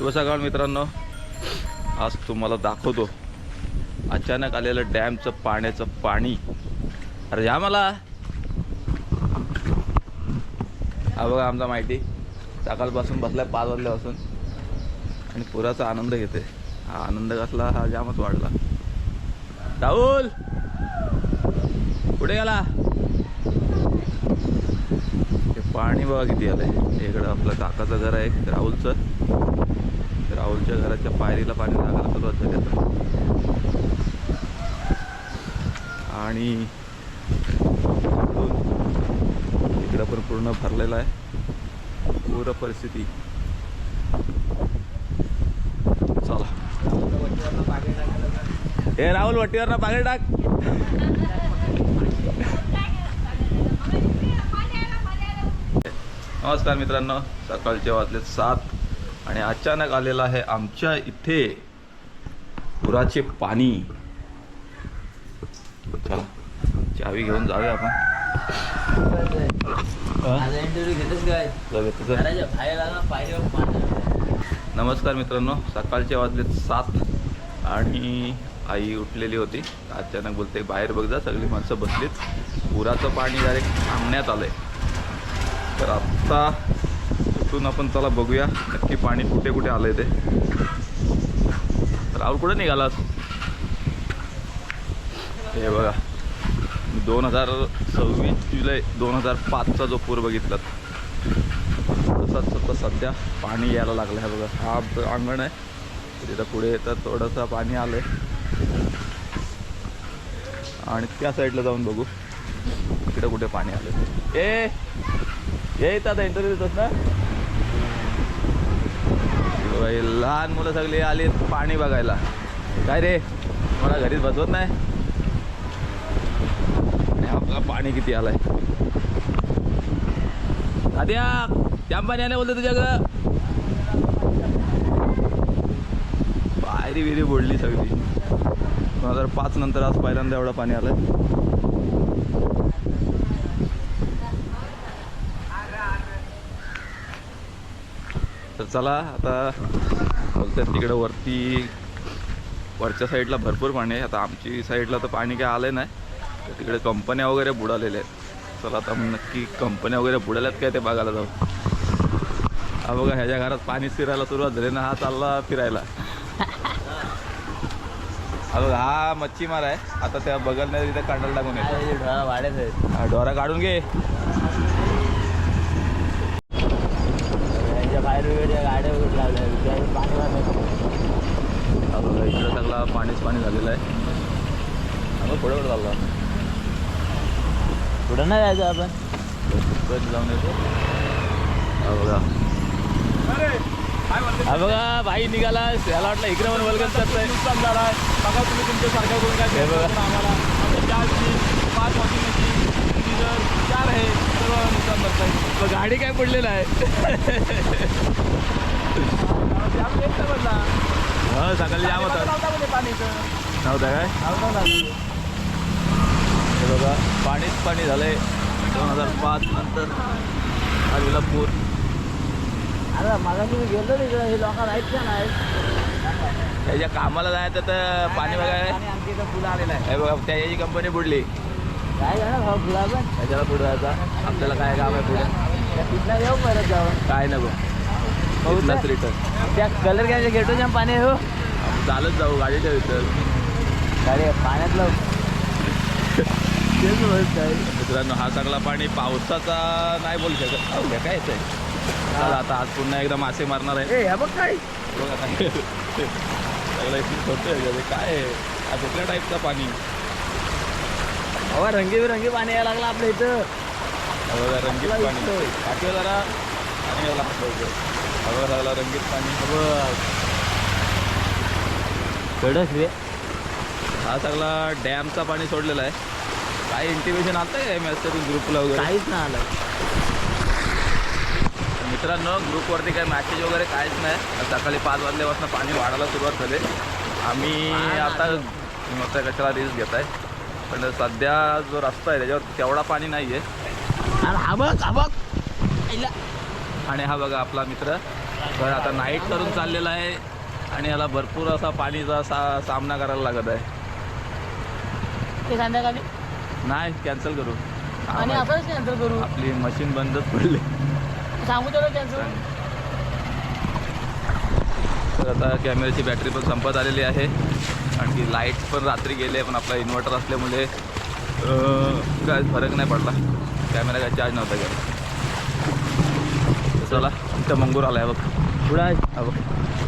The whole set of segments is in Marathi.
शुभ सकाळ मित्रांनो आज तुम्हाला दाखवतो. अचानक आलेलं डॅमचं पाण्याचं पाणी. अरे या मला. हा बघा आमचा माहिती. सकाळपासून बसलाय पाच वाजल्यापासून. आणि पुराचा आनंद घेते हा आनंद कसला हा जामच वाढला. राहुल! कुठे गेला? हे पाणी बघा किती आलंय. इकडं आपलं काकाचं घर आहे राहुलचं. राहुलच्या घराच्या पायरीला पाणी लागायला सुरुवात झाली आता आणि इकडं पण पूर्ण भरलेलं आहे. पूर परिस्थिती. चला. हे राहुल वट्टीवर ना पाणी टाक. नमस्कार मित्रांनो. सकाळचे वाजले सात. आणि अचानक आलेलं आहे आमच्या इथे पुराचे पाणी. चला चावी घेऊन जाऊया आपण. नमस्कार मित्रांनो सकाळचे वाजले सात आणि आई उठलेली होती. अचानक बोलते बाहेर बघ जा सगळी माणसं बसलीत. पुराचं पाणी डायरेक्ट थांबण्यात आलंय. तर आत्ता उठून आपण चला बघूया नक्की पाणी कुठे कुठे आलंय ते. राहुल कुठे निघालास? हे बघा. दोन हजार सव्वीस जुलै दोन हजार पाचचा जो पूर बघितला. तसाच सतत सध्या पाणी यायला लागलं आहे बघा हा आमचं अंगण आहे. तिथं पुढे येतं थोडंसं पाणी आलं आहे आणि त्या साईडला जाऊन बघू. तिकडे कुठे पाणी आलं ए ये आता इंटरव्ह्यू देतात ना? बाई लहान मुलं सगळी आली पाणी बघायला. काय रे? मला घरीच बसवत नाही? आणि आपला पाणी किती आलाय? आद्या त्या पाणी आलं बोलतो तुझ्याकडं. पायरी विरी बुडली सगळी. दोन हजार पाच नंतर आज पहिल्यांदा एवढं पाणी आलं तर चला आता बोलतात तिकडं वरती वरच्या साईडला भरपूर पाणी आहे. आता आमची साईडला तर पाणी काय आलं नाही. तर तिकडे कंपन्या वगैरे बुडालेल्या आहेत. चला आता नक्की कंपन्या वगैरे बुडाल्यात काय ते बघायला जाऊ. हा बघा ह्याच्या घरात पाणी फिरायला सुरुवात झाली ना हा चालला फिरायला. हा बघा हा मच्छीमार आहे. आता त्या बगलने तिथे कांडाला टाकून येतो. हा, डोरा काढून घे. वेगळ्या गाड्या वगैरे लावल्या पाणी वाढत हा बघा इकडं सगळा पाणीच पाणी झालेलं आहे. बघ, पुढे पुढे चालला? पुढं नाही जायचं आपण. परत जाऊन येतो. हा बघा. हा बघा भाई निघाला. याला वाटलं इकडे पण वलगन करतोय. नुकसान झाला बघा तुम्ही तुमच्या सारख्या करून काय बघा. आम्हाला. चार पाच वॉशिंग मशीन चार आहे. नुकसान करताय गाडी काय पडलेलं आहे? हा सकाळी जाम होता. नव्हता काय? हे बघा पाणीच पाणी झालंय. दोन हजार पाच नंतर आलेला पूर अरे मला तुम्ही गेलो तिकडे हे लोक आहेत का नाही त्याच्या कामाला जायचं तर पाणी बघाय आमच्या इथं फुलं आलेलं आहे बघा त्याची कंपनी बुडली. काय झालं? भाऊ फुला पण त्याच्याला पुढे जायचा? आपल्याला काय काम आहे पुढे? तिथला येऊ परत जाऊन. काय नको. इथलाच रिटर्न त्या कलर घ्यायच्या जाम पाणी हो. चालत जाऊ गाडी अरे पाण्यातलं तेच होत आहे. मित्रांनो हा सगळा पाणी पावसाचा नाही बोलू शकत. अवघ्या काय येतंय? चला आता आज पुन्हा एकदा मासे मारणार आहे. बघ काय. सगळं ह्याच्यात. काय आहे? कुठल्या टाईपचा पाणी? अहो रंगीबेरंगी पाणी यायला लागलं आपल्या इथं. हा रंगीत पाणी. पाठी जरा. पाणी यायला हा रंगीत पाणी. कडक रे. हा सगळा डॅमचा पाणी सोडलेला आहे. काय इंटिमेशन आलं काय मेसेज ग्रुपला वगैरे? काहीच नाही आलं. मित्रांनो ग्रुपवरती काही मॅसेज वगैरे काहीच नाही. सकाळी पाच वाजल्यापासून पाणी वाढायला सुरुवात झाली. आम्ही आता मग कशाला रिस्क घेत आहे. पण सध्या जो रस्ता आहे त्याच्यावर तेवढा पाणी नाही आहे अरे हा बघ हा बघ. आणि हा बघा आपला मित्र. तर आता नाईट करून चाललेला आहे आणि याला भरपूर असा पाणीचा सा सामना करायला लागत आहे. संध्याकाळी? नाही कॅन्सल करू. आणि आपणच कॅन्सल करू. आपली मशीन बंदच पडली. सांगू कॅन्सल तर आता कॅमेऱ्याची बॅटरी पण संपत आलेली आहे. आणखी लाईट्स पण रात्री गेले पण आपला इन्व्हर्टर असल्यामुळे काय फरक नाही पडला. कॅमेरा काय चार्ज नव्हता गेला चला इथं मंगूर आलाय बघ. पुढं आहे हा बघ.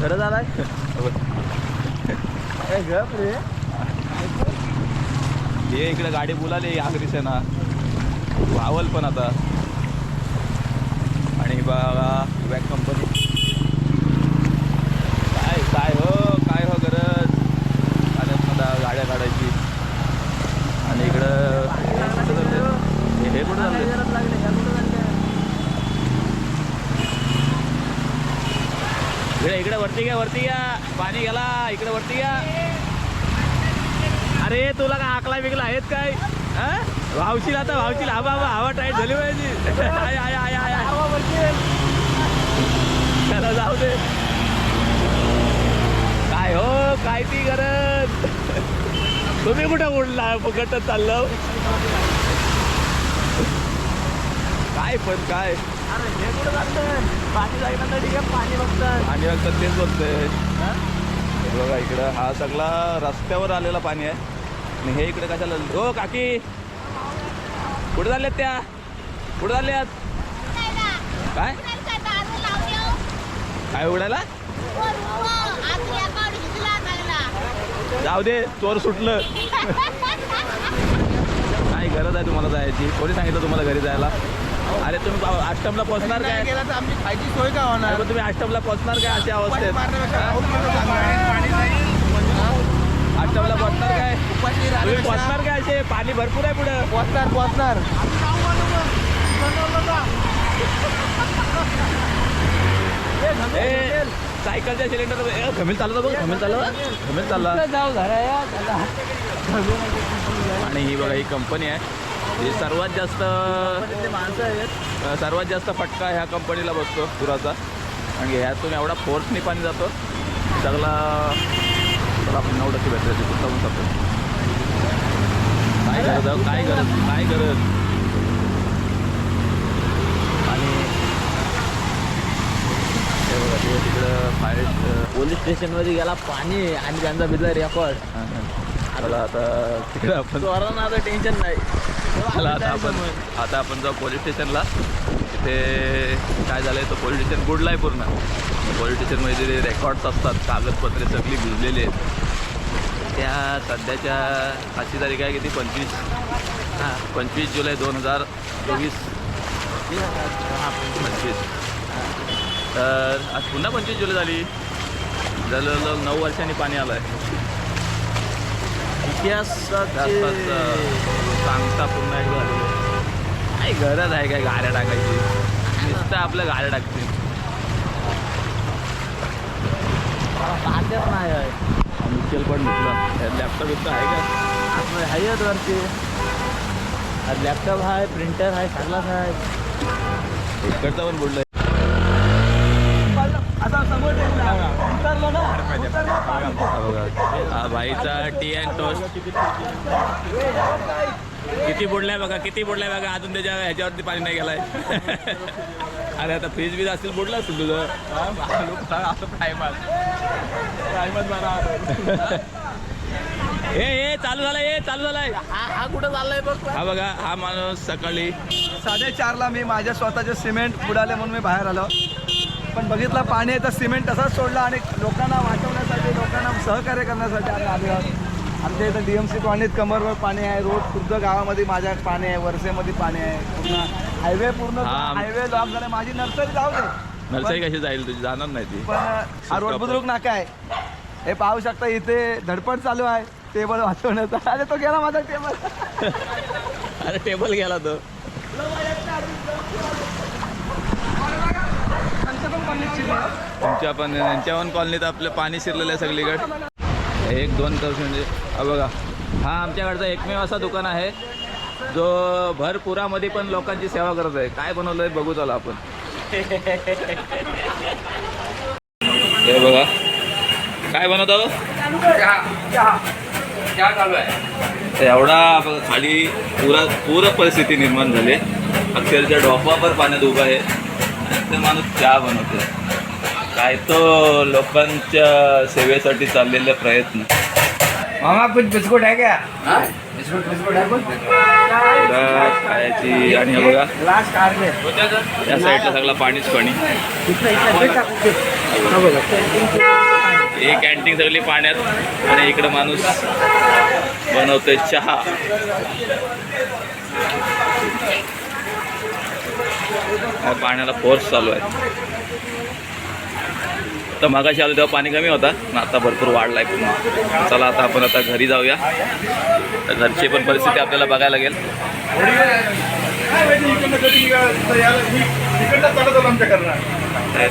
खरंच आलाय हा बघ. ये इकडे गाडी बोलाली आखरी ना वावल पण आता. आणि बघा बॅक कंपनी काय काय हो काय हो गरज पाण्यात मला गाड्या काढायची आणि इकडं हे कुठं चाललंय? हे- हे कुठं चाललंय? इकडे इकडे वरती घ्या वरती घ्या पाणी गेला इकडे वरती घ्या अरे तुला काय आकला बिकला आहेत काय? वावशील आता वावशील हवा हवा हवा टाईट झाली पाहिजे. आय आय आय आय आय. चला जाऊ दे. काय हो काय ती गरज? तुम्ही कुठं उडला? फुकटच चाललो. काय पण काय? पाणी ठीक आहे पाणी बघतात आणि तेच बोलतोय हे? बघा इकडं हा सगळा रस्त्यावर आलेला पाणी आहे. आणि हे इकडे कशाला हो काकी! कुठे चालल्यात त्या? कुठे चालल्यात? काय? काय उडायला? जाऊ दे चोर सुटलं. काय गरज आहे तुम्हाला जायची? कोणी सांगितलं तुम्हाला घरी जायला? अरे तुम्ही बा- आश्रमला पोहोचणार काय? गेला तर आमची खायची सोय का होणार? तुम्ही आश्रमला पोहोचणार काय अशा अवस्थेत मारण्यापेक्षा चांगला. आश्रमला पोहोचणार काय? उपाशी तुम्ही राहण्यापेक्षा पोहोचणार काय असे पाणी भरपूर आहे पुढं. पोचणार पोचणार ए सायकलच्या सिलेंडर घमेल चालला बघ घमेल चालला घमेल चालला जाऊ झाला आणि ही बघा ही कंपनी आहे. ही सर्वात जास्त माणसं आहेत. अ, सर्वात जास्त फटका ह्या कंपनीला बसतो पुराचा. आणि ह्यातून एवढा फोर्सनी पाणी जातो सगळा तर आपण नऊ टक्के बॅटरी जाऊन शकतो काय गरज? काय गरज काय गरज? आणि हे बघा ते तिकडं फायर पोलीस स्टेशनमध्ये गेला पाणी आणि त्यांचा बिजला रेकॉर्ड आता तिकडे आपण आता टेन्शन नाही. चला आता आपण आता आपण जाऊ पोलीस स्टेशनला तिथे काय झालं आहे तर पोलीस स्टेशन बुडलं आहे पूर्ण पोलीस स्टेशनमध्ये जे रेकॉर्ड्स असतात कागदपत्रे सगळी भिजलेली आहेत. त्या सध्याच्या आजची तारीख आहे किती पंचवीस. हां पंचवीस जुलै दोन हजार चोवीस. पंचवीस. तर आज पुन्हा पंचवीस जुलै झाली. जवळजवळ नऊ वर्षांनी पाणी आलं आहे इतिहासाचे सांगता पुन्हा एकदा. काय गरज आहे काय गाड्या टाकायची? नुसतं आपल्या गाड्या टाकतील नाही आहे. म्युच्युअल फंड घेतलं लॅपटॉप इथं आहे का? आपलं आहेत वरती लॅपटॉप आहे प्रिंटर आहे सगळाच आहे. इकडचं पण बुडलं आता समोर उतरलो ना. बघा भाईचा टी अँड टोस्ट किती बुडलाय बघा किती बुडलाय बघा अजून त्याच्या ह्याच्यावरती पाणी नाही गेलाय. अरे आता फ्रीज बीज असेल बुडला असेल तुझं. हे हे चालू झालंय हे चालू झालंय. हा हा कुठं चाललाय बघ हा बघा हा माणूस सकाळी साडेचारला मी माझ्या स्वतःचे सिमेंट बुडाले म्हणून मी बाहेर आलो. पण बघितलं पाणी आहे तर सिमेंट तसाच सोडला आणि लोकांना वाचवण्यासाठी लोकांना सहकार्य करण्यासाठी आम्ही आले आहोत. आमच्या इथं डी एम सी कॉलनीत कमरवर पाणी आहे रोड खुर्द गावामध्ये माझ्या पाणी आहे वर्षेमध्ये पाणी आहे पूर्ण हायवे पूर्ण. हायवे लॉक झाले. माझी नर्सरी जाऊ दे. नर्सरी कशी जाईल तुझी? जाणार नाही ती. पण हा रोड बुद्रुक नाका आहे. हे पाहू शकता इथे धडपड चालू आहे टेबल वाचवण्याचा. अरे तो गेला माझा टेबल अरे टेबल गेला तो. तुमच्या पण यांच्या पण कॉलनीत आपलं पाणी शिरलेलं आहे सगळीकडे. एक दोन तास म्हणजे हा बघा. हा आमच्याकडचा एकमेव असा दुकान आहे. जो भर पुरामध्ये पण लोकांची सेवा करत आहे. काय बनवलं आहे बघू चला आपण. हे बघा. काय बनवतो एवढा बघा खाली पुरा पूर परिस्थिती निर्माण झाली. आहे अक्षरशः ढोपावर पाण्यात उभा आहे. आणि ते माणूस चहा बनवतो काय तो लोकांच्या सेवेसाठी चाललेले प्रयत्न. मामा कुछ बिस्कुट है? क्या बिस्कुट बिस्कुट है कुछ पुरा खायची. आणि हे बघा ग्लास या साईडला सगळं पाणीच पाणी. ही कॅन्टीन सगळी पाण्यात आणि इकडं माणूस बनवतोय चहा. पाण्याला फोर्स चालू आहे. तर मागाशी आलो तेव्हा पाणी कमी होता पण आता भरपूर वाढलाय पुन्हा. चला आता आपण आता घरी जाऊया. तर घरची पण परिस्थिती आपल्याला बघायला लागेल. आहे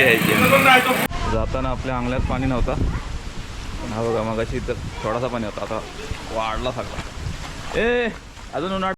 आहे हो जाताना आपल्या अंगल्यात पाणी नव्हता. हा बघा मगाशी तर थोडासा पाणी होता आता वाढला सगळा. ए अजून उन्हाळ